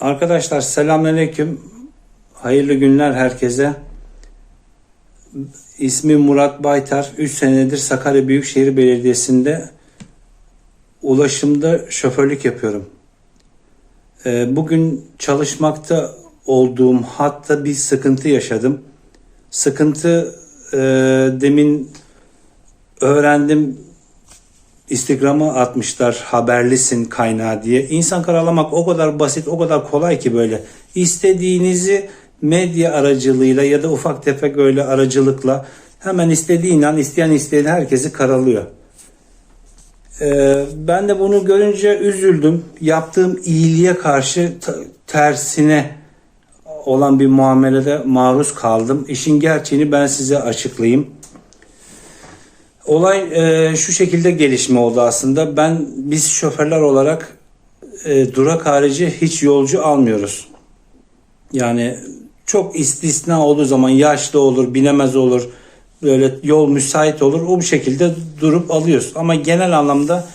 Arkadaşlar selamünaleyküm. Hayırlı günler herkese. İsmim Murat Baytar. 3 senedir Sakarya Büyükşehir Belediyesi'nde ulaşımda şoförlük yapıyorum. Ee, Bugün çalışmakta olduğum hatta bir sıkıntı yaşadım. Sıkıntı e, demin öğrendim Instagram'a atmışlar haberlisin kaynağı diye. İnsan karalamak o kadar basit, o kadar kolay ki böyle. İstediğinizi medya aracılığıyla ya da ufak tefek öyle aracılıkla hemen istediğin an isteyen isteyen herkesi karalıyor. Ee, ben de bunu görünce üzüldüm. Yaptığım iyiliğe karşı tersine olan bir muamelede maruz kaldım. İşin gerçeğini ben size açıklayayım. Olay e, şu şekilde gelişme oldu aslında. Ben biz şoförler olarak e, durak harici hiç yolcu almıyoruz. Yani çok istisna olduğu zaman yaşlı olur, binemez olur, böyle yol müsait olur. O bu şekilde durup alıyoruz. Ama genel anlamda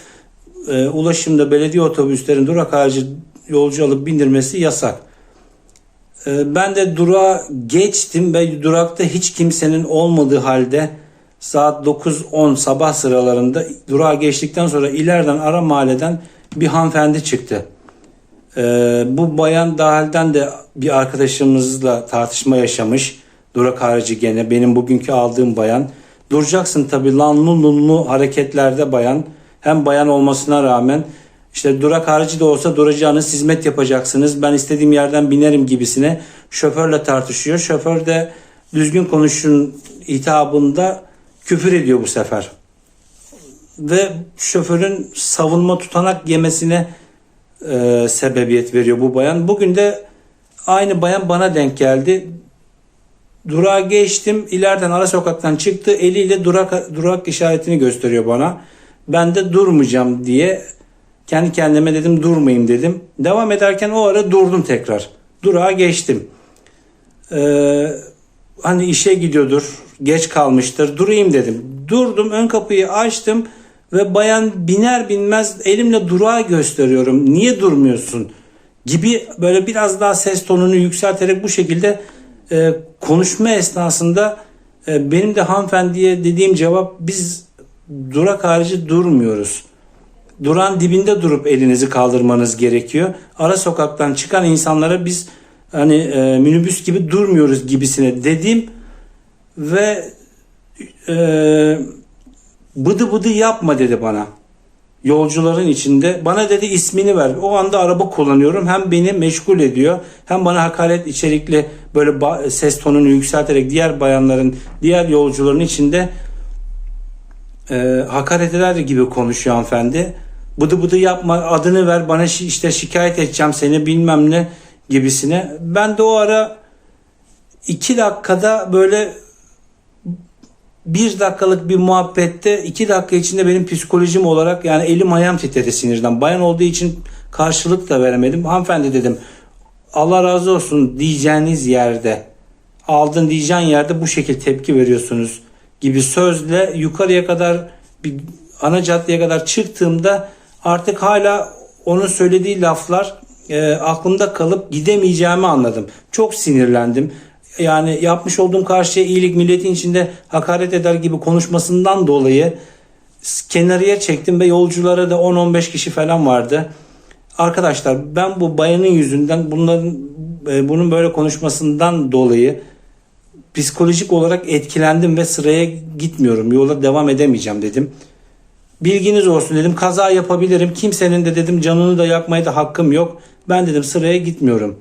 e, ulaşımda belediye otobüslerin durak harici yolcu alıp bindirmesi yasak. E, ben de durağa geçtim ve durakta hiç kimsenin olmadığı halde saat 9-10 sabah sıralarında durağa geçtikten sonra ileriden ara mahalleden bir hanımefendi çıktı. Ee, bu bayan dahilden de bir arkadaşımızla tartışma yaşamış. Durak harici gene benim bugünkü aldığım bayan. Duracaksın tabii lanlı lunlu hareketlerde bayan. Hem bayan olmasına rağmen işte durak harici de olsa duracağınız hizmet yapacaksınız. Ben istediğim yerden binerim gibisine şoförle tartışıyor. Şoför de düzgün konuşun hitabında küfür ediyor bu sefer. Ve şoförün savunma tutanak yemesine e, sebebiyet veriyor bu bayan. Bugün de aynı bayan bana denk geldi. Durağa geçtim. İleriden ara sokaktan çıktı. Eliyle durak, durak işaretini gösteriyor bana. Ben de durmayacağım diye kendi kendime dedim durmayayım dedim. Devam ederken o ara durdum tekrar. Durağa geçtim. Ee, hani işe gidiyordur, geç kalmıştır, durayım dedim. Durdum, ön kapıyı açtım ve bayan biner binmez elimle durağı gösteriyorum. Niye durmuyorsun? Gibi böyle biraz daha ses tonunu yükselterek bu şekilde e, konuşma esnasında e, benim de hanımefendiye dediğim cevap biz durak harici durmuyoruz. Duran dibinde durup elinizi kaldırmanız gerekiyor. Ara sokaktan çıkan insanlara biz hani e, minibüs gibi durmuyoruz gibisine dedim ve e, bıdı bıdı yapma dedi bana. Yolcuların içinde bana dedi ismini ver. O anda araba kullanıyorum. Hem beni meşgul ediyor hem bana hakaret içerikli böyle ses tonunu yükselterek diğer bayanların, diğer yolcuların içinde e, hakaret eder gibi konuşuyor hanımefendi. Bıdı bıdı yapma adını ver bana şi- işte şikayet edeceğim seni bilmem ne gibisine. Ben de o ara iki dakikada böyle bir dakikalık bir muhabbette iki dakika içinde benim psikolojim olarak yani elim ayağım titredi sinirden. Bayan olduğu için karşılık da veremedim. Hanımefendi dedim Allah razı olsun diyeceğiniz yerde aldın diyeceğin yerde bu şekilde tepki veriyorsunuz gibi sözle yukarıya kadar bir ana caddeye kadar çıktığımda artık hala onun söylediği laflar e, aklımda kalıp gidemeyeceğimi anladım. Çok sinirlendim. Yani yapmış olduğum karşıya iyilik milletin içinde hakaret eder gibi konuşmasından dolayı kenarıya çektim ve yolculara da 10-15 kişi falan vardı. Arkadaşlar ben bu bayanın yüzünden bunların e, bunun böyle konuşmasından dolayı psikolojik olarak etkilendim ve sıraya gitmiyorum. Yola devam edemeyeceğim dedim. Bilginiz olsun dedim. Kaza yapabilirim. Kimsenin de dedim canını da yakmaya da hakkım yok. Ben dedim sıraya gitmiyorum.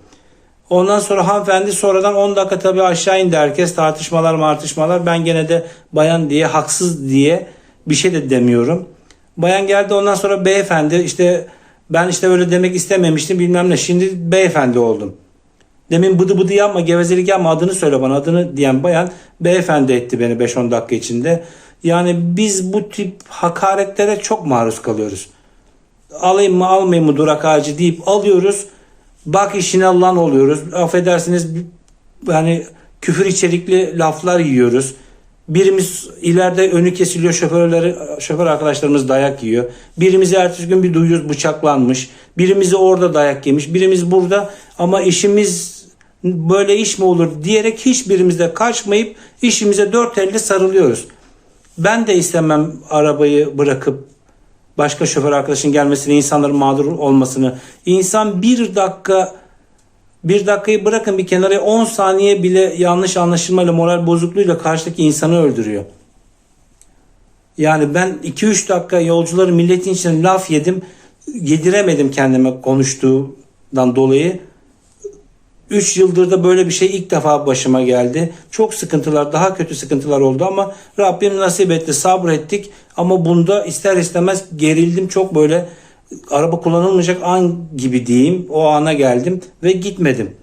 Ondan sonra hanımefendi sonradan 10 dakika tabii aşağı indi herkes tartışmalar martışmalar. Ben gene de bayan diye haksız diye bir şey de demiyorum. Bayan geldi ondan sonra beyefendi işte ben işte öyle demek istememiştim bilmem ne. Şimdi beyefendi oldum. Demin bıdı bıdı yapma gevezelik yapma adını söyle bana adını diyen bayan beyefendi etti beni 5-10 dakika içinde. Yani biz bu tip hakaretlere çok maruz kalıyoruz. Alayım mı almayayım mı durak ağacı deyip alıyoruz. Bak işine lan oluyoruz. Affedersiniz yani küfür içerikli laflar yiyoruz. Birimiz ileride önü kesiliyor şoförleri şoför arkadaşlarımız dayak yiyor. Birimizi ertesi gün bir duyuyoruz bıçaklanmış. Birimizi orada dayak yemiş. Birimiz burada ama işimiz böyle iş mi olur diyerek hiçbirimiz de kaçmayıp işimize dört elle sarılıyoruz. Ben de istemem arabayı bırakıp başka şoför arkadaşın gelmesini, insanların mağdur olmasını. İnsan bir dakika bir dakikayı bırakın bir kenara 10 saniye bile yanlış anlaşılmayla moral bozukluğuyla karşıdaki insanı öldürüyor. Yani ben 2-3 dakika yolcuları milletin içine laf yedim. Yediremedim kendime konuştuğundan dolayı. 3 yıldır da böyle bir şey ilk defa başıma geldi. Çok sıkıntılar, daha kötü sıkıntılar oldu ama Rabbim nasip etti, sabrettik. Ama bunda ister istemez gerildim. Çok böyle araba kullanılmayacak an gibi diyeyim. O ana geldim ve gitmedim.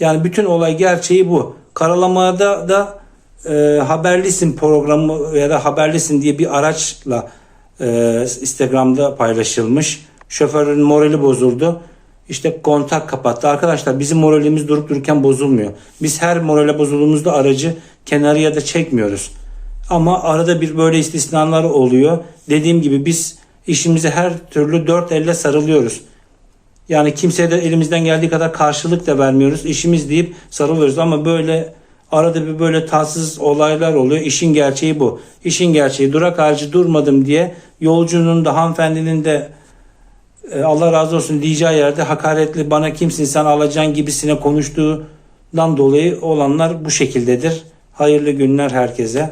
Yani bütün olay gerçeği bu. Karalamada da e, Haberlisin programı ya da Haberlisin diye bir araçla e, Instagram'da paylaşılmış. Şoförün morali bozuldu. İşte kontak kapattı. Arkadaşlar bizim moralimiz durup dururken bozulmuyor. Biz her morale bozulduğumuzda aracı kenarıya da çekmiyoruz. Ama arada bir böyle istisnalar oluyor. Dediğim gibi biz işimize her türlü dört elle sarılıyoruz. Yani kimseye de elimizden geldiği kadar karşılık da vermiyoruz. İşimiz deyip sarılıyoruz ama böyle arada bir böyle tatsız olaylar oluyor. İşin gerçeği bu. İşin gerçeği durak harici durmadım diye yolcunun da hanımefendinin de Allah razı olsun diyeceği yerde hakaretli bana kimsin sen alacaksın gibisine konuştuğundan dolayı olanlar bu şekildedir. Hayırlı günler herkese.